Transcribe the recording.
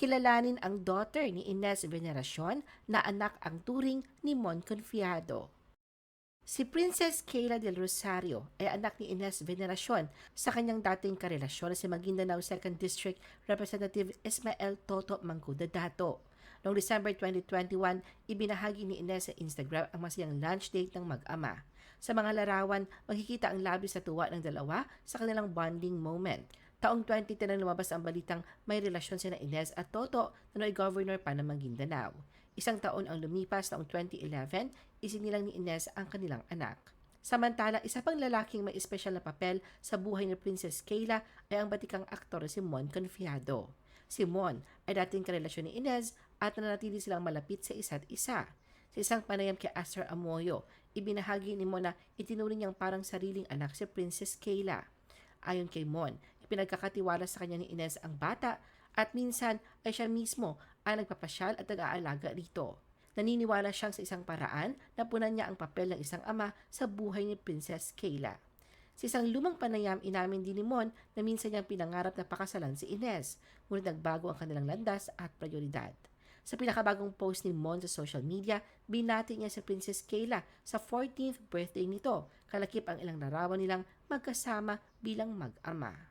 kilalanin ang daughter ni Ines Veneracion na anak ang turing ni Mon Confiado. Si Princess Kayla del Rosario ay anak ni Ines Veneracion sa kanyang dating karelasyon si Maguindanao 2nd District Representative Ismael Toto Mangkuda Dato. Noong December 2021, ibinahagi ni Ines sa Instagram ang masayang lunch date ng mag-ama. Sa mga larawan, makikita ang labis sa tuwa ng dalawa sa kanilang bonding moment. Taong 2010 nang lumabas ang balitang may relasyon sina Ines at Toto na no'y governor pa ng Maguindanao. Isang taon ang lumipas taong 2011, isinilang ni Ines ang kanilang anak. Samantala, isa pang lalaking may espesyal na papel sa buhay ni Princess Kayla ay ang batikang aktor si Mon Confiado. Si Mon ay dating karelasyon ni Inez at nanatili silang malapit sa isa't isa. Sa isang panayam kay Aster Amoyo, ibinahagi ni Mon na itinuring niyang parang sariling anak si Princess Kayla. Ayon kay Mon, ipinagkakatiwala sa kanya ni Inez ang bata at minsan ay siya mismo ang nagpapasyal at nag-aalaga rito. Naniniwala siyang sa isang paraan na punan niya ang papel ng isang ama sa buhay ni Princess Kayla. Sa isang lumang panayam, inamin din ni Mon na minsan niyang pinangarap na pakasalan si Inez, ngunit nagbago ang kanilang landas at prioridad. Sa pinakabagong post ni Mon sa social media, binati niya si Princess Kayla sa 14th birthday nito, kalakip ang ilang larawan nilang magkasama bilang mag-ama.